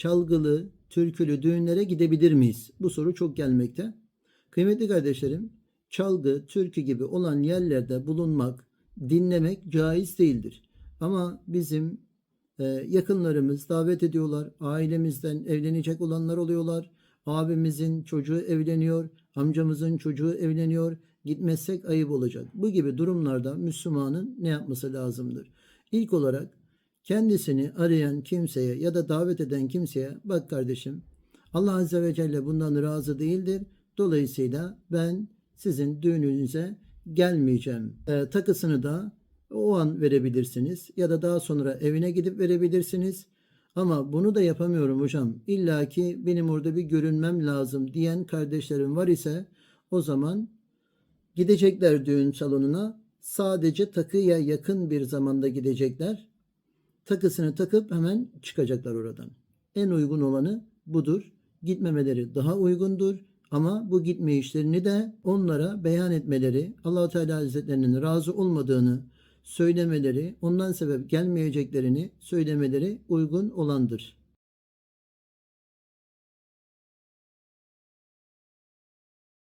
çalgılı, türkülü düğünlere gidebilir miyiz? Bu soru çok gelmekte. Kıymetli kardeşlerim, çalgı, türkü gibi olan yerlerde bulunmak, dinlemek caiz değildir. Ama bizim e, yakınlarımız davet ediyorlar. Ailemizden evlenecek olanlar oluyorlar. Abimizin çocuğu evleniyor. Amcamızın çocuğu evleniyor. Gitmezsek ayıp olacak. Bu gibi durumlarda Müslümanın ne yapması lazımdır? İlk olarak kendisini arayan kimseye ya da davet eden kimseye bak kardeşim Allah Azze ve Celle bundan razı değildir. Dolayısıyla ben sizin düğününüze gelmeyeceğim. E, takısını da o an verebilirsiniz ya da daha sonra evine gidip verebilirsiniz. Ama bunu da yapamıyorum hocam. İlla ki benim orada bir görünmem lazım diyen kardeşlerim var ise o zaman gidecekler düğün salonuna. Sadece takıya yakın bir zamanda gidecekler. Takısını takıp hemen çıkacaklar oradan. En uygun olanı budur. Gitmemeleri daha uygundur. Ama bu gitme işlerini de onlara beyan etmeleri, Allahu Teala Hazretlerinin razı olmadığını söylemeleri, ondan sebep gelmeyeceklerini söylemeleri uygun olandır.